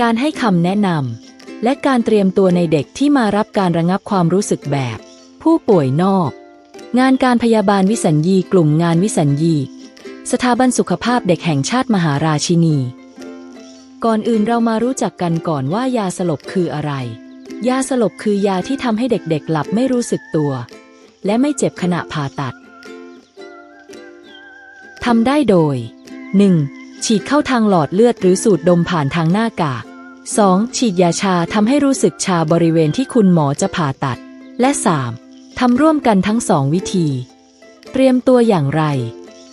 การให้คำแนะนำและการเตรียมตัวในเด็กที่มารับการระงับความรู้สึกแบบ ผู้ป่วยนอก งานการพยาบาลวิสัญญีกลุ่มงานวิสัญญี สถาบันสุขภาพเด็กแห่งชาติมหาราชินี ก่อนอื่นเรามารู้จักกันก่อนว่ายาสลบคืออะไร ยาสลบคือยาที่ทำให้เด็กๆหลับไม่รู้สึกตัว และไม่เจ็บขณะผ่าตัดทำได้โดย 1. ฉีดเข้าทางหลอดเลือดหรือสูดดมผ่านทางหน้ากาก 2. ฉีดยาชาทำให้รู้สึกชาบริเวณที่คุณหมอจะผ่าตัด และ 3. ทำร่วมกันทั้งสองวิธี เตรียมตัวอย่างไร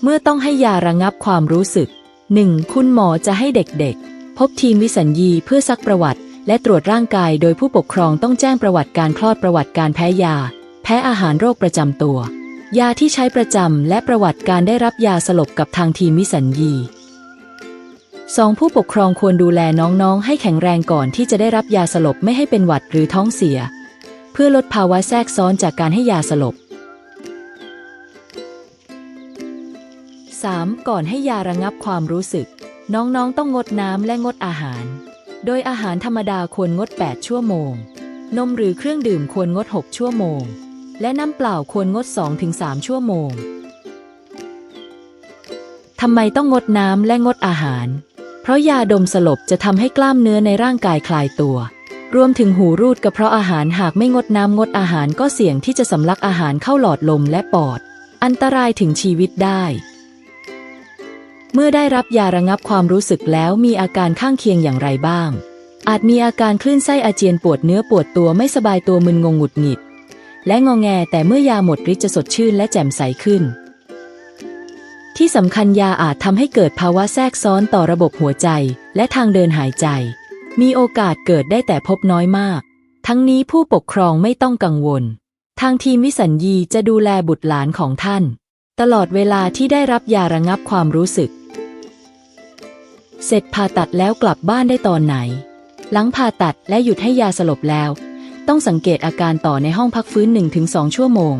เมื่อต้องให้ยาระงับความรู้สึก 1. คุณหมอจะให้เด็กๆ พบทีมวิสัญญีเพื่อซักประวัติ และตรวจร่างกายโดยผู้ปกครองต้องแจ้งประวัติการคลอดประวัติการแพ้ยา แพ้อาหารโรคประจำตัว ยาที่ใช้ประจำและประวัติการได้รับยาสลบกับทางทีมวิสัญญี สองผู้ปกครองควรดูแลน้องๆ ให้แข็งแรงก่อนที่จะได้รับยาสลบไม่ให้เป็นหวัดหรือท้องเสีย เพื่อลดภาวะแทรกซ้อนจากการให้ยาสลบ 3. ก่อนให้ยาระงับความรู้สึก น้องๆ ต้องงดน้ำและงดอาหาร โดยอาหารธรรมดาควรงด 8 ชั่วโมง นมหรือเครื่องดื่มควรงด 6 ชั่วโมง และน้ำเปล่าควรงด 2-3 ชั่วโมงทำไมต้องงดน้ำและงดอาหาร เพราะยาดมสลบจะทำให้กล้ามเนื้อในร่างกายคลายตัว รวมถึงหูรูดกระเพาะอาหารหากไม่งดน้ำงดอาหารก็เสี่ยงที่จะสำลักอาหารเข้าหลอดลมและปอด อันตรายถึงชีวิตได้ เมื่อได้รับยาระงับความรู้สึกแล้วมีอาการข้างเคียงอย่างไรบ้าง อาจมีอาการคลื่นไส้อาเจียนปวดเนื้อปวดตัวไม่สบายตัวมึนงงหงุดหงิด และงอแงแต่เมื่อยาหมดฤทธิ์จะสดชื่นและแจ่มใสขึ้น ที่สำคัญยาอาจทำให้เกิดภาวะแทรกซ้อนต่อระบบหัวใจและทางเดินหายใจ มีโอกาสเกิดได้แต่พบน้อยมาก ทั้งนี้ผู้ปกครองไม่ต้องกังวล ทางทีมวิสัญญีจะดูแลบุตรหลานของท่าน ตลอดเวลาที่ได้รับยาระงับความรู้สึก เสร็จผ่าตัดแล้วกลับบ้านได้ตอนไหน หลังผ่าตัดและหยุดให้ยาสลบแล้ว ต้องสังเกตอาการต่อในห้องพักฟื้น 1-2 ชั่วโมง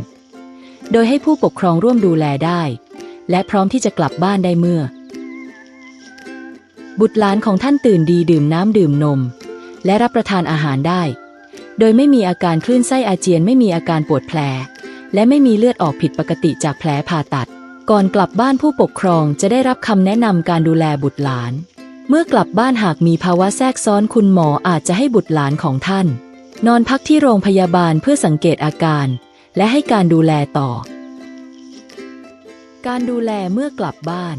โดยให้ผู้ปกครองร่วมดูแลได้ และพร้อมที่จะกลับบ้านได้เมื่อ บุตรหลานของท่านตื่นดีดื่มน้ำดื่มนม และรับประทานอาหารได้ โดยไม่มีอาการคลื่นไส้อาเจียนไม่มีอาการปวดแผล และไม่มีเลือดออกผิดปกติจากแผลผ่าตัด ก่อนกลับบ้านผู้ปกครองจะได้รับคำแนะนำการดูแลบุตรหลาน เมื่อกลับบ้านหากมีภาวะแทรกซ้อนคุณหมออาจจะให้บุตรหลานของท่าน นอนพักที่โรงพยาบาลเพื่อสังเกตอาการ และให้การดูแลต่อ การดูแลเมื่อกลับบ้าน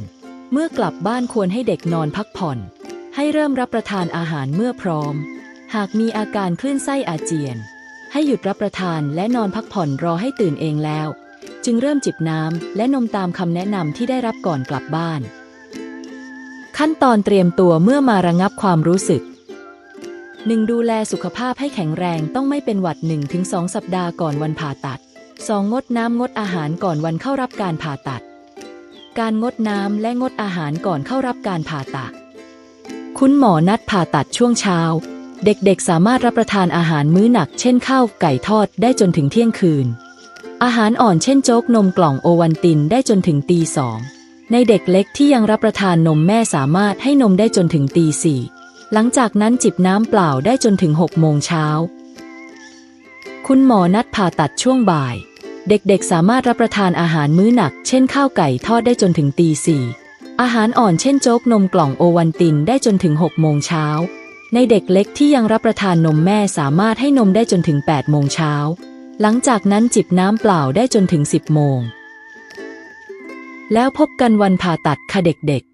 เมื่อกลับบ้านควรให้เด็กนอนพักผ่อน ให้เริ่มรับประทานอาหารเมื่อพร้อม หากมีอาการคลื่นไส้อาเจียน ให้หยุดรับประทานและนอนพักผ่อนรอให้ตื่นเองแล้ว จึงเริ่มจิบน้ำและนมตามคำแนะนำที่ได้รับก่อนกลับบ้าน ขั้นตอนเตรียมตัวเมื่อมาระงับความรู้สึก 1. ดูแลสุขภาพให้แข็งแรงต้องไม่เป็นหวัด 1-2 สัปดาห์ก่อนวันผ่าตัด 2. งดน้ำงดอาหารก่อนวันเข้ารับการผ่าตัด การงดน้ำและงดอาหารก่อนเข้ารับการผ่าตัด คุณหมอนัดผ่าตัดช่วงเช้า เด็กๆสามารถรับประทานอาหารมื้อหนัก เช่นข้าวไก่ทอดได้จนถึงเที่ยงคืน อาหารอ่อนเช่นโจ๊กนมกล่องโอวันตินได้จนถึงตีสองในเด็กเล็กที่ยังรับประทานนมแม่สามารถให้นมได้จนถึงตีสี่หลังจากนั้นจิบน้ำเปล่าได้จนถึง6โมงเช้า คุณหมอนัดผ่าตัดช่วงบ่าย เด็กๆ สามารถรับประทานอาหารมื้อหนัก เช่นข้าวไก่ทอดได้จนถึงตีสี่อาหารอ่อนเช่นโจ๊กนมกล่องโอวันตินได้จนถึง6โมงเช้า ในเด็กเล็กที่ยังรับประทานนมแม่สามารถให้นมได้จนถึง8โมงเช้า หลังจากนั้นจิบน้ำเปล่าได้จนถึง 10โมง แล้วพบกันวันผ่าตัดค่ะเด็กๆ